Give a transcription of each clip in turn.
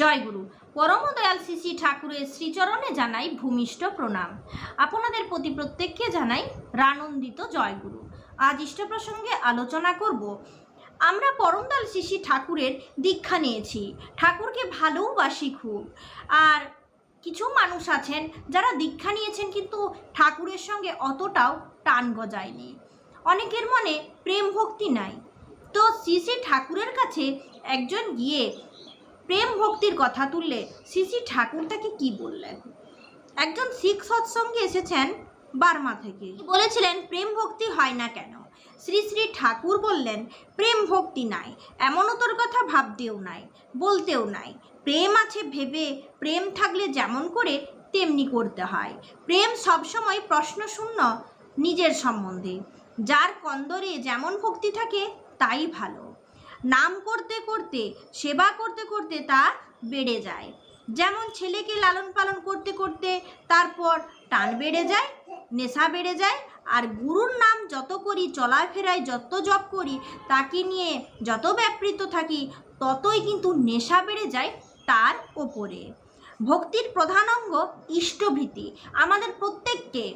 জয়গুরু। পরম দয়াল শ্রী ঠাকুরের শ্রীচরণে জানাই ভূমিষ্ঠ প্রণাম। আপনাদের প্রতি প্রত্যেককে জানাই রানন্দিত জয়গুরু। আজ ইষ্ট প্রসঙ্গে আলোচনা করব, আমরা পরমদয়াল শ্রী ঠাকুরের দীক্ষা নিয়েছি। ঠাকুরকে ভালোবাসি খুব আর কিছু মানুষ আছেন যারা দীক্ষা নিয়েছেন কিন্তু ঠাকুরের সঙ্গে অতটাও টান গজায়নি। অনেকের মনে প্রেম ভক্তি নাই। তো শ্রী শ্রী ঠাকুরের কাছে একজন গিয়ে প্রেম ভক্তির কথা তুললে শ্রী শ্রী ঠাকুর তাকে কি বললেন? একজন শিখ সৎসঙ্গে এসেছেন বার্মা থেকে। বলেছিলেন? প্রেম ভক্তি হয় না কেন? শ্রী শ্রী ঠাকুর বললেন, প্রেম ভক্তি নাই এমনও তোর কথা ভাবতেও নাই, বলতেও নাই। প্রেম আছে ভেবে, প্রেম থাকলে যেমন করে, তেমনি করতে হয়। প্রেম সবসময় প্রশ্ন শূন্য নিজের সম্বন্ধে। যার কন্দরে যেমন ভক্তি থাকে, তাই ভালো। নাম করতে করতে, সেবা করতে করতে তা বেড়ে যায়। যেমন ছেলেকে লালন পালন করতে করতে তারপর টান বেড়ে যায়, নেশা বেড়ে যায়, আর গুরুর নাম যত করি, চলাফেরায় যত জপ করি, তাকে নিয়ে যত ব্যাপৃত থাকি, ততই কিন্তু নেশা বেড়ে যায় তার ওপরে। ভক্তির প্রধান অঙ্গ ইষ্টভীতি। আমাদের প্রত্যেককে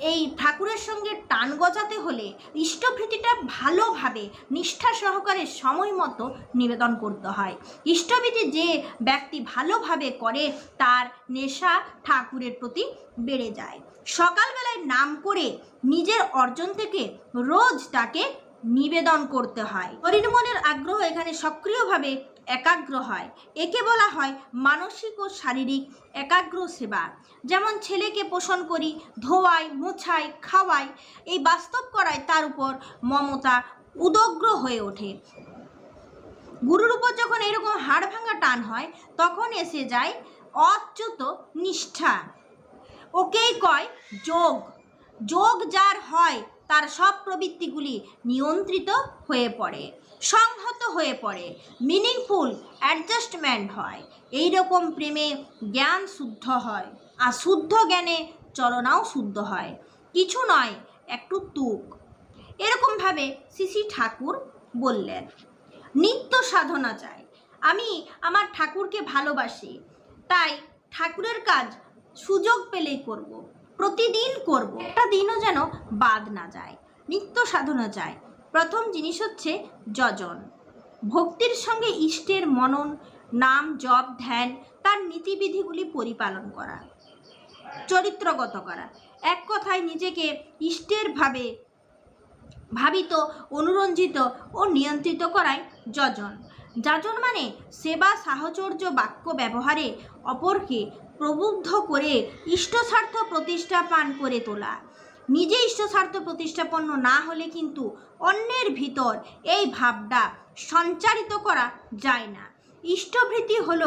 এই ঠাকুরের সঙ্গে টান গজাতে হলে ইষ্টভীতিটা ভালোভাবে নিষ্ঠা সহকারে সময় মতো নিবেদন করতে হয়। ইষ্টভীতি যে ব্যক্তি ভালোভাবে করে, তার নেশা ঠাকুরের প্রতি বেড়ে যায়। সকালবেলায় নাম করে নিজের অর্জন থেকে রোজ তাকে নিবেদন করতে হয়। হরির মনের আগ্রহ এখানে সক্রিয়ভাবে একাগ্র হয়। একে বলা হয় মানসিক ও শারীরিক একাগ্র সেবা। যেমন ছেলেকে পোষণ করি, ধোয়াই, মোছাই, খাওয়াই, এই বাস্তব করায় তার উপর মমতা উদগ্র হয়ে ওঠে। গুরুর উপর যখন এরকম হাড় ভাঙা টান হয়, তখন এসে যায় অচ্যুত নিষ্ঠা। ওকেই কয় যোগ। যোগ যার হয় তার সব প্রবৃত্তিগুলি নিয়ন্ত্রিত হয়ে পড়ে, সংহত হয়ে পড়ে মিনিংফুল অ্যাডজাস্টমেন্ট হয়। এই রকম প্রেমে জ্ঞান শুদ্ধ হয়, আর শুদ্ধ জ্ঞানে চলনাও শুদ্ধ হয়। কিছু নয়, একটু তুক। এরকমভাবে শ্রী ঠাকুর বললেন, নিত্য সাধনা চাই। আমি আমার ঠাকুরকে ভালোবাসি, তাই ঠাকুরের কাজ সুযোগ পেলেই করব। প্রতিদিন করব। একটা দিনও যেন বাদ না যায়, নিত্য সাধনা চাই প্রথম জিনিস হচ্ছে যজন। ভক্তির সঙ্গে ইষ্টের মনন, নাম, জপ, ধ্যান, তার নীতিবিধিগুলি পরিপালন করা। চরিত্রগত করা। এক কথায় নিজেকে ইষ্টের ভাবে ভাবিত, অনুরঞ্জিত ও নিয়ন্ত্রিত করাই যজন। যাজন মানে সেবা সাহচর্য বাক্য ব্যবহারে অপরকে প্রবুদ্ধ করে ইষ্টস্বার্থ প্রতিষ্ঠা পান করে তোলা। নিজে ইষ্টস্বার্থ প্রতিষ্ঠাপন্ন না হলে কিন্তু অন্যের ভিতর এই ভাবটা সঞ্চারিত করা যায় না। ইষ্টভৃতি হল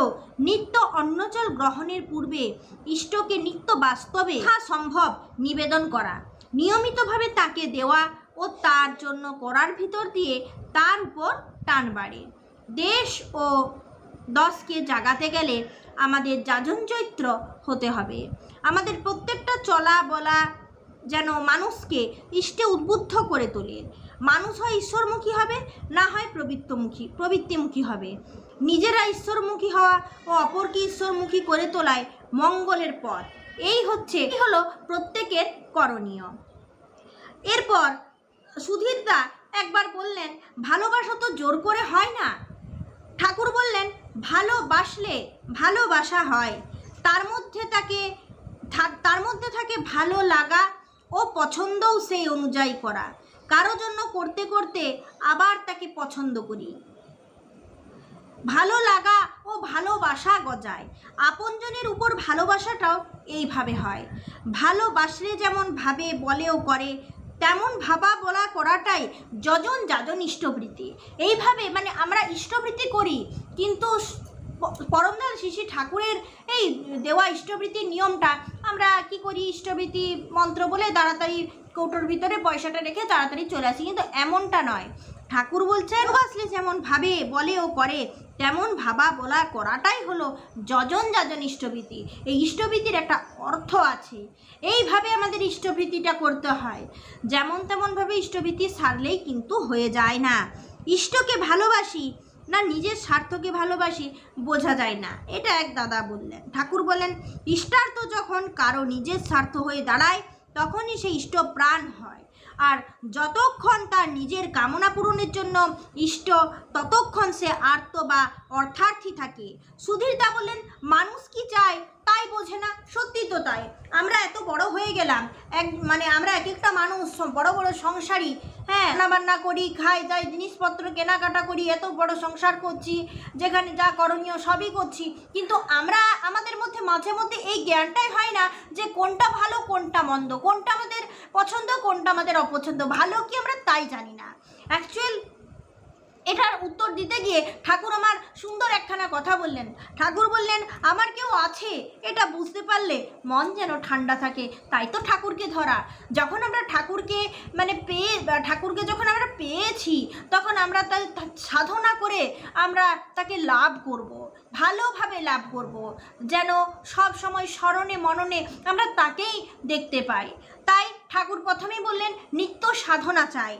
নিত্য অন্নচল গ্রহণের পূর্বে ইষ্টকে নিত্য বাস্তবে যথা সম্ভব নিবেদন করা। নিয়মিতভাবে তাকে দেওয়া ও তার জন্য করার ভিতর দিয়ে তার উপর টান বাড়ে। দেশ ও দশকে জাগাতে গেলে আমাদের যাজন চৈত্র হতে হবে। আমাদের প্রত্যেকটা চলা বলা যেন মানুষকে ইষ্টে উদ্বুদ্ধ করে তোলে। মানুষ হয় ঈশ্বরমুখী হবে, না হয় প্রবৃত্তমুখী, প্রবৃত্তিমুখী হবে। নিজেরা ঈশ্বরমুখী হওয়া ও অপরকে ঈশ্বরমুখী করে তোলায় মঙ্গলের পথ। এই হচ্ছে হলো প্রত্যেকের করণীয়। এরপর সুধীরদা একবার বললেন, ভালোবাসা তো জোর করে হয় না? ঠাকুর বললেন, ভালোবাসলে ভালোবাসা হয়। তার মধ্যে তাকে তার মধ্যে থাকে ভালো লাগা ও পছন্দও সেই অনুযায়ী করা। কারও জন্য করতে করতে আবার তাকে পছন্দ করি। ভালো লাগা ও ভালোবাসা গজায়। আপনজনের উপর ভালোবাসাটাও এইভাবে হয়। ভালোবাসলে যেমন ভাবে বলেও করে তেমন ভাবা বলা করাটাই যজন যাজন ইষ্টবৃত্তি এইভাবে মানে আমরা ইষ্টবৃত্তি করি, কিন্তু প- পরমদয়াল শিশি ঠাকুরের এই দেওয়া ইষ্টবৃত্তির নিয়মটা আমরা কি করি, ইষ্টবৃত্তি মন্ত্র বলে তাড়াতাড়ি কৌটোর ভিতরে পয়সাটা রেখে তাড়াতাড়ি চলে আসি, কিন্তু এমনটা নয়। ঠাকুর বলছেন ভালোবাসলে যেমন ভাবে, বলে ও করে তেমন ভাবা বলা করাটাই হলো যজন যাজন ইষ্টভীতি। এই ইষ্টভীতির একটা অর্থ আছে। এইভাবে আমাদের ইষ্টভীতিটা করতে হয়। যেমন তেমনভাবে ইষ্টভীতি সারলেই কিন্তু হয়ে যায় না। ইষ্টকে ভালোবাসি না নিজের স্বার্থকে ভালোবাসি বোঝা যায় না। এটা এক দাদা বললেন। ঠাকুর বলেন ইষ্টার্থ যখন কারও নিজের স্বার্থ হয়ে দাঁড়ায়, তখনই সে ইষ্ট প্রাণ হয়। আর যতক্ষণ তার নিজের কামনা পূরণের জন্য ইষ্ট, ততক্ষণ সে আর্ত বা অর্থার্থী থাকে। সুধীরদা বললেন, মানুষ কি চায়? তাই বোঝে না। সত্যি তো তাই। আমরা এত বড় হয়ে গেলাম। এক মানে আমরা এক একটা মানুষ, বড় বড় সংসারী হ্যাঁ। রান্না বান্না করি, খাই, যাই, জিনিসপত্র কেনাকাটা করি, এত বড় সংসার করছি, যেখানে যা করণীয় সবই করছি। কিন্তু আমরা, আমাদের মধ্যে মাঝে মধ্যে এই জ্ঞানটাই হয় না যে কোনটা ভালো, কোনটা মন্দ, কোনটা আমাদের পছন্দ, কোনটা আমাদের অপছন্দ। ভালো কি আমরা তাই জানি না। অ্যাকচুয়াল এটার উত্তর দিতে গিয়ে ঠাকুর আমার সুন্দর একখানা কথা বললেন। ঠাকুর বললেন, আমার কেউ আছে? এটা বুঝতে পারলে মন যেন ঠান্ডা থাকে। তাই তো ঠাকুরকে ধরা। যখন আমরা ঠাকুরকে মানে পেয়ে, ঠাকুরকে যখন আমরা পেয়েছি, তখন আমরা তার সাধনা করে আমরা তাকে লাভ করব। ভালোভাবে লাভ করব। যেন সব সময় স্মরণে, মননে আমরা তাকেই দেখতে পাই। তাই ঠাকুর প্রথমেই বললেন, নিত্য সাধনা চাই।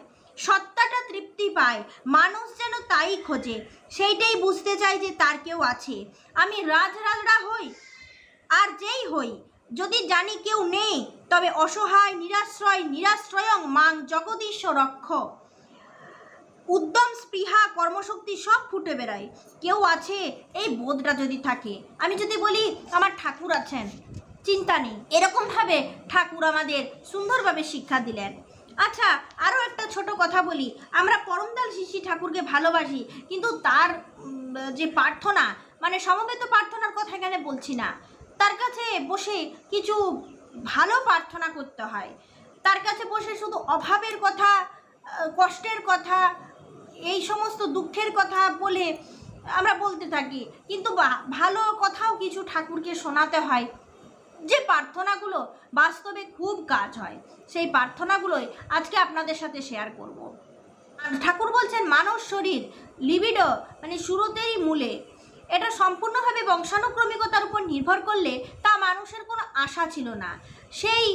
সত্তাটা তৃপ্তি পায়, মানুষ যেন তাই খোঁজে। সেইটাই বুঝতে চায় যে তার কেউ আছে। আমি রাজরাজরা হই আর যেই হই। যদি জানি কেউ নেই, তবে অসহায়, নিরাশ্রয়, নিরাশ্রয়ং মাং জগদীশ রক্ষ। উদ্যম, স্পৃহা, কর্মশক্তি সব ফুটে বেড়ায়। কেউ আছে, এই বোধটা যদি থাকে। আমি যদি বলি, আমার ঠাকুর আছেন, চিন্তা নেই। এরকমভাবে ঠাকুর আমাদের সুন্দরভাবে শিক্ষা দিলেন। আচ্ছা আরও একটা ছোট কথা বলি। আমরা পরমদাল শিশি ঠাকুরকে ভালোবাসি, কিন্তু তার যে প্রার্থনা মানে সমবেত প্রার্থনার কথা এখানে বলছি না। তার কাছে বসে কিছু ভালো প্রার্থনা করতে হয়। তার কাছে বসে শুধু অভাবের কথা কষ্টের কথা, এই সমস্ত দুঃখের কথা বলে আমরা বলতে থাকি। কিন্তু ভালো কথাও কিছু ঠাকুরকে শোনাতে হয়, যে প্রার্থনাগুলো বাস্তবে খুব কাজ হয়। সেই প্রার্থনাগুলোই আজকে আপনাদের সাথে শেয়ার করব। ঠাকুর বলছেন, মানব শরীর লিবিডো মানে শুরুতেই মূলে। এটা সম্পূর্ণভাবে বংশানুক্রমিকতার উপর নির্ভর করলে তা মানুষের কোনো আশা ছিল না। সেই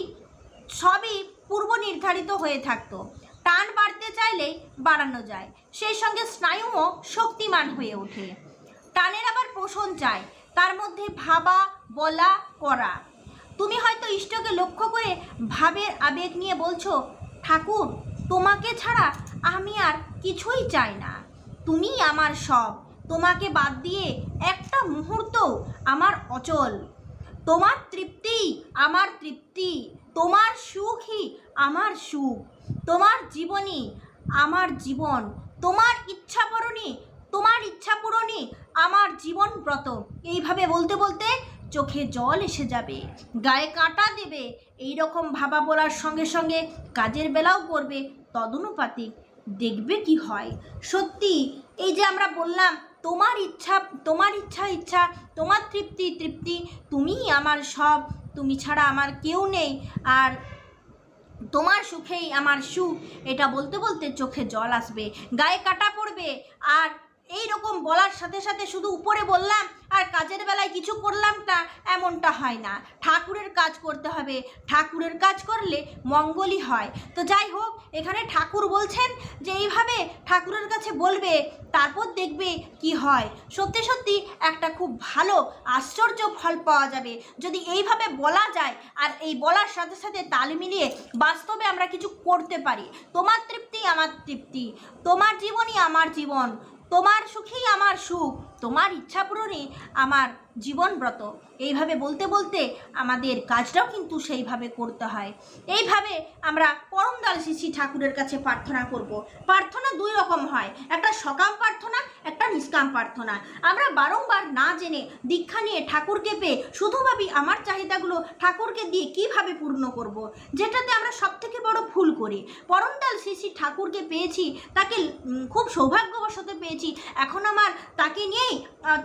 সবই পূর্ব নির্ধারিত হয়ে থাকতো। টান বাড়তে চাইলেই বাড়ানো যায়। সেই সঙ্গে স্নায়ুও শক্তিমান হয়ে ওঠে। টানের আবার পোষণ চায় তার মধ্যে ভাবা, বলা, করা। তুমি হয়তো ইষ্টকে লক্ষ্য করে ভাবের আবেগ নিয়ে বলছো, ঠাকুর, তোমাকে ছাড়া আমি আর কিছুই চাই না। তুমি আমার সব। তোমাকে বাদ দিয়ে একটা মুহূর্ত আমার অচল। তোমার তৃপ্তি আমার তৃপ্তি। তোমার সুখই আমার সুখ। তোমার জীবনী আমার জীবন। তোমার ইচ্ছা পূরণই তোমার ইচ্ছা পূরণই আমার জীবন ব্রত। এইভাবে বলতে বলতে চোখে জল এসে যাবে। গায়ে কাঁটা দেবে। এই রকম ভাবা বলার সঙ্গে সঙ্গে কাজের বেলাও করবে তদনুপাতিক দেখবে কি হয়। সত্যি, এই যে আমরা বললাম, তোমার ইচ্ছা তোমার ইচ্ছা ইচ্ছা, তোমার তৃপ্তি তৃপ্তি তুমিই আমার সব, তুমি ছাড়া আমার কেউ নেই। আর তোমার সুখেই আমার সুখ, এটা বলতে বলতে চোখে জল আসবে, গায়ে কাটা পড়বে। আর এই রকম বলার সাথে সাথে শুধু উপরে বললাম আর কাজের বেলায় কিছু করলাম না এমনটা হয় না। ঠাকুরের কাজ করতে হবে। ঠাকুরের কাজ করলে মঙ্গলই হয়। তো যাই হোক, এখানে ঠাকুর বলছেন যে এইভাবে ঠাকুরের কাছে বলবে, তারপর দেখবে কি হয়। সত্যি সত্যি একটা খুব ভালো, আশ্চর্য ফল পাওয়া যাবে। যদি এইভাবে বলা যায় আর এই বলার সাথে সাথে তাল মিলিয়ে বাস্তবে আমরা কিছু করতে পারি। তোমার তৃপ্তি আমার তৃপ্তি। তোমার জীবনই আমার জীবন। তোমার সুখেই আমার সুখ। তোমার ইচ্ছা পূরণে আমার জীবনব্রত এইভাবে বলতে বলতে আমাদের কাজটাও কিন্তু সেইভাবে করতে হয়। এইভাবে আমরা পরমদাল শিশি ঠাকুরের কাছে প্রার্থনা করব। প্রার্থনা দুই রকম হয়। একটা সকাম প্রার্থনা, একটা নিষ্কাম প্রার্থনা। আমরা বারংবার না জেনে দীক্ষা নিয়ে ঠাকুরকে পেয়ে শুধু ভাবি আমার চাহিদাগুলো ঠাকুরকে দিয়ে কীভাবে পূর্ণ করব। যেটাতে আমরা সব থেকে বড় ভুল করি। পরমদাল শিশি ঠাকুরকে পেয়েছি, তাকে খুব সৌভাগ্যবশত পেয়েছি। এখন আমার তাকে নিয়েই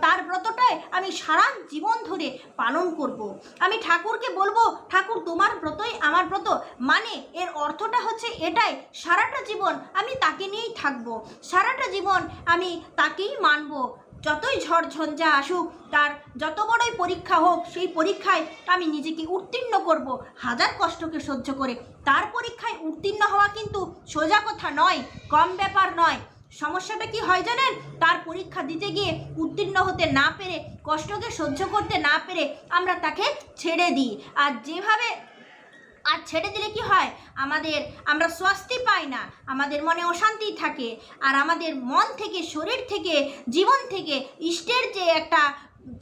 তার ব্রতটায় আমি সারা জীবন ধরে পালন করব। আমি ঠাকুরকে বলব, ঠাকুর, তোমার ব্রতই আমার ব্রত। মানে এর অর্থটা হচ্ছে এটাই, সারাটা জীবন আমি তাকে নিয়েই থাকব। সারাটা জীবন আমি তাকেই মানব। যতই ঝড় ঝঞ্ঝা আসুক, তার যত বড়ই পরীক্ষা হোক, সেই পরীক্ষায় আমি নিজেকে উত্তীর্ণ করব হাজার কষ্টকে সহ্য করে। তার পরীক্ষায় উত্তীর্ণ হওয়া কিন্তু সোজা কথা নয়, কম ব্যাপার নয়। সমস্যাটা কি হয় জানেন? তার পরীক্ষা দিতে গিয়ে উত্তীর্ণ হতে না পেরে, কষ্টকে সহ্য করতে না পেরে আমরা তাকে ছেড়ে দিই। আর যেভাবে আর ছেড়ে দিলে কি হয়? আমাদের, আমরা স্বস্তি পাই না। আমাদের মনে অশান্তি থাকে। আর আমাদের মন থেকে, শরীর থেকে, জীবন থেকে, ইষ্টের যে একটা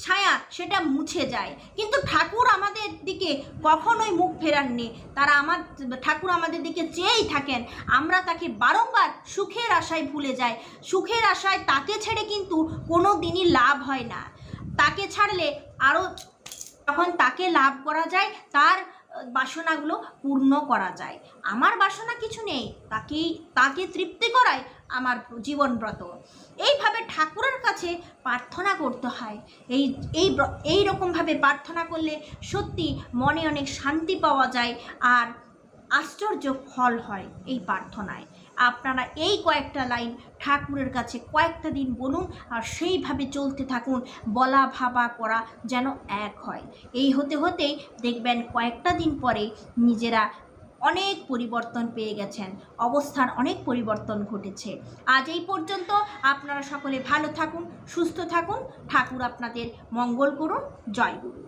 ছায়া সেটা মুছে যায়। কিন্তু ঠাকুর আমাদের দিকে কখনোই মুখ ফেরাননি। তারা আমার, ঠাকুর আমাদের দিকে চেয়েই থাকেন। আমরা তাকে বারংবার সুখের আশায় ভুলে যাই। সুখের আশায় তাকে ছেড়ে কিন্তু কোনো দিনই লাভ হয় না। তাকে ছাড়লে আরও তখন তাকে লাভ করা যায়, তার বাসনাগুলো পূর্ণ করা যায়। আমার বাসনা কিছু নেই। তাকেই, তাকে তৃপ্তি করাই আমার জীবনব্রত। এইভাবে ঠাকুরের কাছে প্রার্থনা করতে হয়। এই এই এই রকমভাবে প্রার্থনা করলে সত্যি মনে অনেক শান্তি পাওয়া যায় আর আশ্চর্য ফল হয় এই প্রার্থনায়। আপনারা এই কয়েকটা লাইন ঠাকুরের কাছে কয়েকটা দিন বলুন আর সেইভাবে চলতে থাকুন, বলা ভাবা করা যেন এক হয়। এই হতে হতেই দেখবেন কয়েকটা দিন পরে নিজেরা অনেক পরিবর্তন পেয়ে গেছেন। অবস্থার অনেক পরিবর্তন ঘটেছে। আজ এই পর্যন্ত আপনারা সকলে ভালো থাকুন, সুস্থ থাকুন। ঠাকুর আপনাদের মঙ্গল করুন। জয় গুরু।